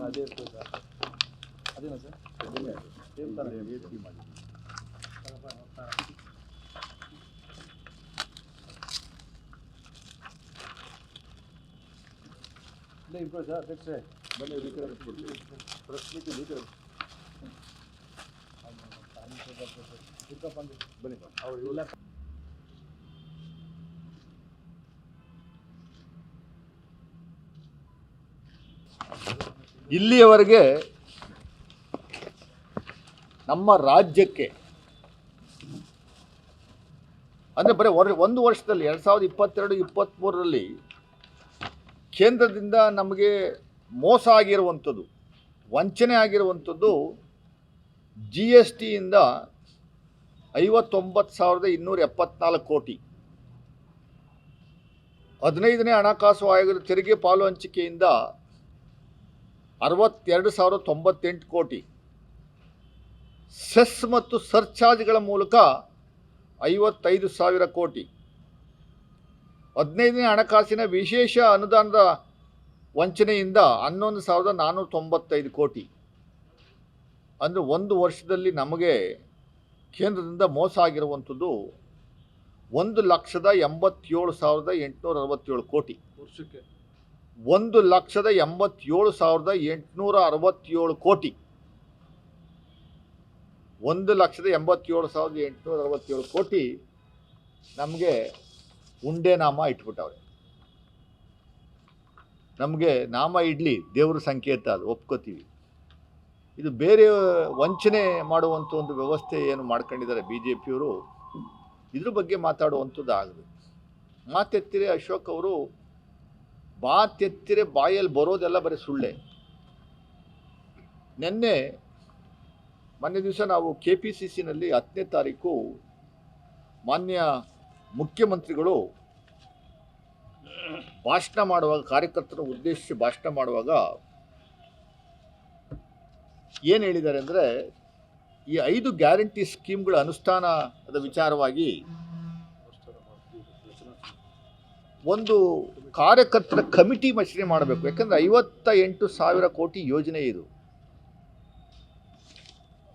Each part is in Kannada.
ಅದೇ ಇರ್ತದೆ ಅದೇನಾ ಸರ್ ಸೇಮ್ ಥರ ಇಲ್ಲ ಇಬ್ಬರು ಸರ್ ಅಧ್ಯಕ್ಷರೇ ಬನ್ನಿ ಈ ಕಡೆ ಕೊಡ್ತೀವಿ ಪ್ರೆಸ್ ಮೀಟಿಂಗ್ ಇಲ್ಲಿಯವರೆಗೆ ನಮ್ಮ ರಾಜ್ಯಕ್ಕೆ, ಅಂದರೆ ಬರೀ ವರ್ ಒಂದು ವರ್ಷದಲ್ಲಿ, ಎರಡು ಸಾವಿರದ ಇಪ್ಪತ್ತೆರಡು ಇಪ್ಪತ್ತ್ಮೂರರಲ್ಲಿ ಕೇಂದ್ರದಿಂದ ನಮಗೆ ಮೋಸ ಆಗಿರುವಂಥದ್ದು, ವಂಚನೆ ಆಗಿರುವಂಥದ್ದು ಜಿ ಎಸ್ ಟಿಯಿಂದ ಐವತ್ತೊಂಬತ್ತು ಸಾವಿರದ ಇನ್ನೂರ ಎಪ್ಪತ್ನಾಲ್ಕು ಕೋಟಿ. ಹದಿನೈದನೇ ಹಣಕಾಸು ಆಯೋಗದ ತೆರಿಗೆ ಪಾಲು ಹಂಚಿಕೆಯಿಂದ ಅರವತ್ತೆರಡು ಸಾವಿರದ ತೊಂಬತ್ತೆಂಟು ಕೋಟಿ. ಸೆಸ್ ಮತ್ತು ಸರ್ಚಾರ್ಜ್ಗಳ ಮೂಲಕ ಐವತ್ತೈದು ಸಾವಿರ ಕೋಟಿ. ಹದಿನೈದನೇ ಹಣಕಾಸಿನ ವಿಶೇಷ ಅನುದಾನದ ವಂಚನೆಯಿಂದ ಹನ್ನೊಂದು ಸಾವಿರದ ನಾನ್ನೂರ ತೊಂಬತ್ತೈದು ಕೋಟಿ. ಅಂದರೆ ಒಂದು ವರ್ಷದಲ್ಲಿ ನಮಗೆ ಕೇಂದ್ರದಿಂದ ಮೋಸ ಆಗಿರುವಂಥದ್ದು ಒಂದು ಲಕ್ಷದ ಎಂಬತ್ತೇಳು ಸಾವಿರದ ಎಂಟುನೂರ ಅರವತ್ತೇಳು ಕೋಟಿ. ವರ್ಷಕ್ಕೆ. ಒಂದು ಲಕ್ಷದ ಎಂಬತ್ತೇಳು ಸಾವಿರದ ಎಂಟುನೂರ ಅರವತ್ತೇಳು ಕೋಟಿ. ಒಂದು ಲಕ್ಷದ ಎಂಬತ್ತೇಳು ಸಾವಿರದ ಎಂಟುನೂರ ಅರವತ್ತೇಳು ಕೋಟಿ ನಮಗೆ ಉಂಡೆ ನಾಮ ಇಟ್ಬಿಟ್ಟವ್ರೆ. ನಮಗೆ ನಾಮ ಇಡ್ಲಿ, ದೇವ್ರ ಸಂಕೇತ ಅದು, ಒಪ್ಕೋತೀವಿ. ಇದು ಬೇರೆ ವಂಚನೆ ಮಾಡುವಂಥ ಒಂದು ವ್ಯವಸ್ಥೆ ಏನು ಮಾಡ್ಕೊಂಡಿದ್ದಾರೆ ಬಿ ಜೆ ಪಿಯವರು ಇದ್ರ ಬಗ್ಗೆ ಮಾತಾಡುವಂಥದ್ದು ಆಗಬೇಕು ಮಾತೆತ್ತಿರೆ ಅಶೋಕ್ ಅವರು ಮಾತೆತ್ತಿರೆ ಬಾಯಲ್ಲಿ ಬರೋದೆಲ್ಲ ಬರೀ ಸುಳ್ಳೆ. ನಿನ್ನೆ ಮೊನ್ನೆ ದಿವಸ ನಾವು ಕೆ ಪಿ ಸಿ ಸಿನಲ್ಲಿ ಹತ್ತನೇ ತಾರೀಕು ಮಾನ್ಯ ಮುಖ್ಯಮಂತ್ರಿಗಳು ಭಾಷಣ ಮಾಡುವಾಗ, ಕಾರ್ಯಕರ್ತರ ಉದ್ದೇಶಿಸಿ ಭಾಷಣ ಮಾಡುವಾಗ ಏನು ಹೇಳಿದ್ದಾರೆ ಅಂದರೆ, ಈ ಐದು ಗ್ಯಾರಂಟಿ ಸ್ಕೀಮ್ಗಳ ಅನುಷ್ಠಾನದ ವಿಚಾರವಾಗಿ ಒಂದು ಕಾರ್ಯಕರ್ತರ ಕಮಿಟಿ ರಚನೆ ಮಾಡಬೇಕು. ಯಾಕಂದರೆ ಐವತ್ತ ಎಂಟು ಸಾವಿರ ಕೋಟಿ ಯೋಜನೆ ಇದು.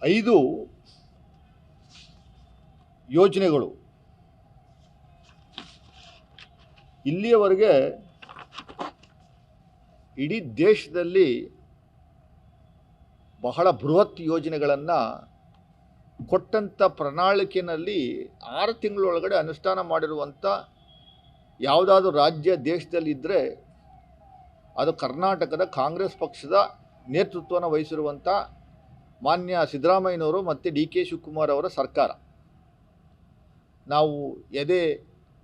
ಐದು ಯೋಜನೆಗಳು. ಇಲ್ಲಿಯವರೆಗೆ ಇಡೀ ದೇಶದಲ್ಲಿ ಬಹಳ ಬೃಹತ್ ಯೋಜನೆಗಳನ್ನು ಕೊಟ್ಟಂಥ ಪ್ರಣಾಳಿಕೆಯಲ್ಲಿ ಆರು ತಿಂಗಳೊಳಗಡೆ ಅನುಷ್ಠಾನ ಮಾಡಿರುವಂಥ ಯಾವುದಾದ್ರೂ ರಾಜ್ಯ ದೇಶದಲ್ಲಿ ಇದ್ದರೆ ಅದು ಕರ್ನಾಟಕದ ಕಾಂಗ್ರೆಸ್ ಪಕ್ಷದ ನೇತೃತ್ವನ ವಹಿಸಿರುವಂಥ ಮಾನ್ಯ ಸಿದ್ದರಾಮಯ್ಯನವರು ಮತ್ತು ಡಿ ಕೆ ಶಿವಕುಮಾರ್ ಅವರ ಸರ್ಕಾರ. ನಾವು ಎದೆ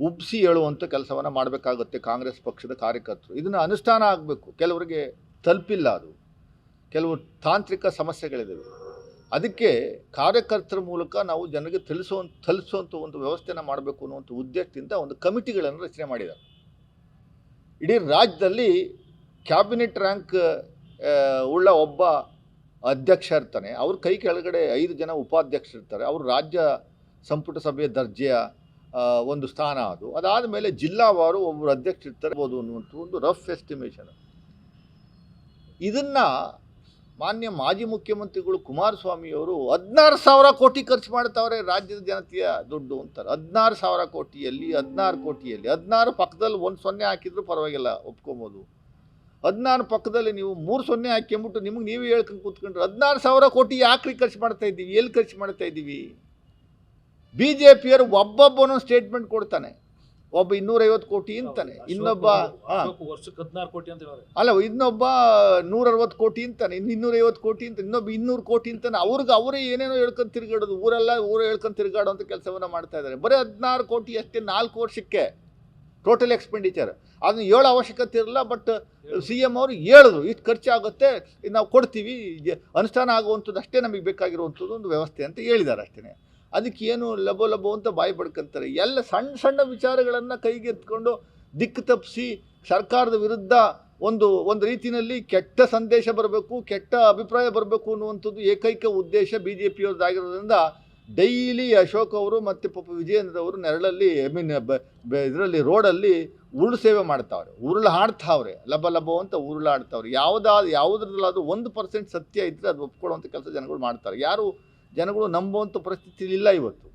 ಉಬ್ಬಿಸಿ ಹೇಳುವಂಥ ಕೆಲಸವನ್ನು ಮಾಡಬೇಕಾಗುತ್ತೆ ಕಾಂಗ್ರೆಸ್ ಪಕ್ಷದ ಕಾರ್ಯಕರ್ತರು. ಇದನ್ನು ಅನುಷ್ಠಾನ ಆಗಬೇಕು. ಕೆಲವರಿಗೆ ತಲುಪಿಲ್ಲ ಅದು. ಕೆಲವು ತಾಂತ್ರಿಕ ಸಮಸ್ಯೆಗಳಿದ್ದಾವೆ ಅದಕ್ಕೆ ಕಾರ್ಯಕರ್ತರ ಮೂಲಕ ನಾವು ಜನರಿಗೆ ತಿಳಿಸೋ ತಲುಪಿಸುವಂಥ ಒಂದು ವ್ಯವಸ್ಥೆನ ಮಾಡಬೇಕು ಅನ್ನುವಂಥ ಉದ್ದೇಶದಿಂದ ಒಂದು ಕಮಿಟಿಗಳನ್ನು ರಚನೆ ಮಾಡಿದ್ದಾರೆ. ಇಡೀ ರಾಜ್ಯದಲ್ಲಿ ಕ್ಯಾಬಿನೆಟ್ ರ್ಯಾಂಕ್ ಉಳ್ಳ ಒಬ್ಬ ಅಧ್ಯಕ್ಷ ಇರ್ತಾನೆ. ಅವ್ರ ಕೈ ಕೆಳಗಡೆ ಐದು ಜನ ಉಪಾಧ್ಯಕ್ಷ ಇರ್ತಾರೆ. ಅವರು ರಾಜ್ಯ ಸಂಪುಟ ಸಭೆಯ ದರ್ಜೆಯ ಒಂದು ಸ್ಥಾನ ಅದು. ಅದಾದ ಮೇಲೆ ಜಿಲ್ಲಾವಾರು ಒಬ್ಬರು ಅಧ್ಯಕ್ಷ ಇರ್ತಾರೆ ಅನ್ನುವಂಥ ಒಂದು ರಫ್ ಎಸ್ಟಿಮೇಷನ್ ಇದನ್ನು ಮಾನ್ಯ ಮಾಜಿ ಮುಖ್ಯಮಂತ್ರಿಗಳು ಕುಮಾರಸ್ವಾಮಿಯವರು ಹದಿನಾರು ಸಾವಿರ ಕೋಟಿ ಖರ್ಚು ಮಾಡ್ತಾವ್ರೆ ರಾಜ್ಯದ ಜನತೆಯ ದುಡ್ಡು ಅಂತಾರೆ. ಹದಿನಾರು ಸಾವಿರ ಕೋಟಿಯಲ್ಲಿ, ಹದಿನಾರು ಕೋಟಿಯಲ್ಲಿ, ಹದಿನಾರು ಪಕ್ಕದಲ್ಲಿ ಒಂದು ಸೊನ್ನೆ ಹಾಕಿದ್ರು ಪರವಾಗಿಲ್ಲ, ಒಪ್ಕೊಬೋದು. ಹದಿನಾರು ಪಕ್ಕದಲ್ಲಿ ನೀವು ಮೂರು ಸೊನ್ನೆ ಹಾಕ್ಕೊಂಬಿಟ್ಟು ನಿಮಗೆ ನೀವೇ ಹೇಳ್ಕೊಂಡು ಕೂತ್ಕೊಂಡ್ರೆ ಹದಿನಾರು ಸಾವಿರ ಕೋಟಿ ಯಾಕ್ರಿ ಖರ್ಚು ಮಾಡ್ತಾ ಇದ್ದೀವಿ? ಎಲ್ಲಿ ಖರ್ಚು ಮಾಡ್ತಾ ಇದ್ದೀವಿ? ಬಿ ಜೆ ಪಿಯವರು ಒಬ್ಬೊಬ್ಬನೊಂದು ಸ್ಟೇಟ್ಮೆಂಟ್ ಕೊಡ್ತಾನೆ. ಒಬ್ಬ ಇನ್ನೂರೈವತ್ತು ಕೋಟಿ ಅಂತಾನೆ. ಇನ್ನೊಬ್ಬ ಹಾಂ. ವರ್ಷಕ್ಕೆ ಹದಿನಾರು ಕೋಟಿ ಅಂತ ಹೇಳಿದ್ರೆ ಅಲ್ಲ ಇನ್ನೊಬ್ಬ ನೂರ ಅರವತ್ತು ಕೋಟಿ ಅಂತಾನೆ ಇನ್ನು ಇನ್ನೂರೈವತ್ತು ಕೋಟಿ ಅಂತ ಇನ್ನೊಬ್ಬ ಇನ್ನೂರು ಕೋಟಿ ಅಂತಾನೆ ಅವ್ರಿಗೆ ಅವರೇ ಏನೇನೋ ಹೇಳ್ಕೊಂಡು ತಿರುಗಾಡೋದು ಊರೆಲ್ಲ ಊರು ಹೇಳ್ಕೊಂಡು ತಿರುಗಾಡೋಂಥ ಕೆಲಸವನ್ನು ಮಾಡ್ತಾ ಇದ್ದಾರೆ. ಬರೀ ಹದಿನಾರು ಕೋಟಿ ಅಷ್ಟೇ ನಾಲ್ಕು ವರ್ಷಕ್ಕೆ ಟೋಟಲ್ ಎಕ್ಸ್ಪೆಂಡಿಚರ್ ಅದನ್ನ ಹೇಳೋ ಅವಶ್ಯಕತೆ ಇರಲ್ಲ ಬಟ್ ಸಿ ಎಂ ಅವರು ಹೇಳಿದ್ರು ಇಷ್ಟು ಖರ್ಚಾಗುತ್ತೆ ಇದು ನಾವು ಕೊಡ್ತೀವಿ ಅನುಷ್ಠಾನ ಆಗುವಂಥದ್ದು ಅಷ್ಟೇ ನಮಗೆ ಬೇಕಾಗಿರುವಂಥದ್ದು ಒಂದು ವ್ಯವಸ್ಥೆ ಅಂತ ಹೇಳಿದ್ದಾರೆ ಅಷ್ಟೇ ಅದಕ್ಕೆ ಏನು ಲಭೋ ಲಬೋ ಅಂತ ಬಾಯಿ ಪಡ್ಕೊಂತಾರೆ. ಎಲ್ಲ ಸಣ್ಣ ಸಣ್ಣ ವಿಚಾರಗಳನ್ನು ಕೈಗೆತ್ಕೊಂಡು ದಿಕ್ಕು ತಪ್ಪಿಸಿ ಸರ್ಕಾರದ ವಿರುದ್ಧ ಒಂದು ಒಂದು ರೀತಿಯಲ್ಲಿ ಕೆಟ್ಟ ಸಂದೇಶ ಬರಬೇಕು, ಕೆಟ್ಟ ಅಭಿಪ್ರಾಯ ಬರಬೇಕು ಅನ್ನುವಂಥದ್ದು ಏಕೈಕ ಉದ್ದೇಶ ಬಿ ಜೆ ಪಿಯವ್ರದ್ದಾಗಿರೋದ್ರಿಂದ ಡೈಲಿ ಅಶೋಕ್ ಅವರು ಮತ್ತು ಪಾಪ ವಿಜಯೇಂದ್ರ ಅವರು ನೆರಳಲ್ಲಿ ಐ ಮೀನ್ ಇದರಲ್ಲಿ ರೋಡಲ್ಲಿ ಉರುಳು ಸೇವೆ ಮಾಡ್ತಾವ್ರೆ. ಉರುಳು ಹಾಡ್ತಾವ್ರೆ. ಲಭ ಲಭ ಅಂತ ಉರುಳು ಆಡ್ತಾವ್ರೆ ಯಾವುದಾದ್ರು ಯಾವುದ್ರಲ್ಲಾದ್ರೂ ಒಂದು ಪರ್ಸೆಂಟ್ ಸತ್ಯ ಇದ್ದರೆ ಅದು ಒಪ್ಕೊಳ್ಳುವಂಥ ಕೆಲಸ ಜನಗಳು ಮಾಡ್ತಾರೆ. ಯಾರು ಜನಗಳು ನಂಬುವಂಥ ಪರಿಸ್ಥಿತಿ ಇಲ್ಲ ಇವತ್ತು.